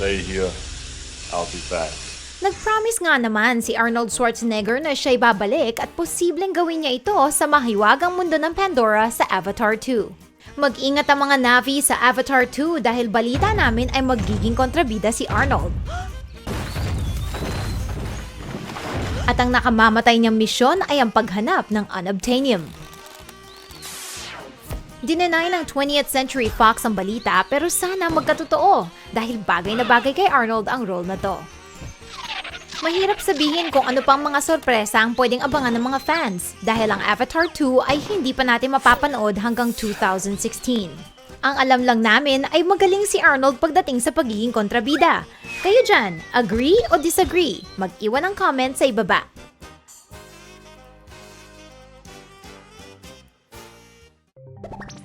Stay here. I'll be back. Nag-promise nga naman si Arnold Schwarzenegger na siya'y babalik at posibleng gawin niya ito sa mahiwagang mundo ng Pandora sa Avatar 2. Mag-ingat ang mga Navi sa Avatar 2 dahil balita namin ay magiging kontrabida si Arnold. At ang nakamamatay niyang misyon ay ang paghanap ng unobtainium. Dinenay ng 20th Century Fox ang balita pero sana magkatotoo dahil bagay na bagay kay Arnold ang role na to. Mahirap sabihin kung ano pang mga sorpresa ang pwedeng abangan ng mga fans dahil ang Avatar 2 ay hindi pa natin mapapanood hanggang 2016. Ang alam lang namin ay magaling si Arnold pagdating sa pagiging kontrabida. Kayo dyan, agree o disagree? Mag-iwan ng comment sa ibaba. you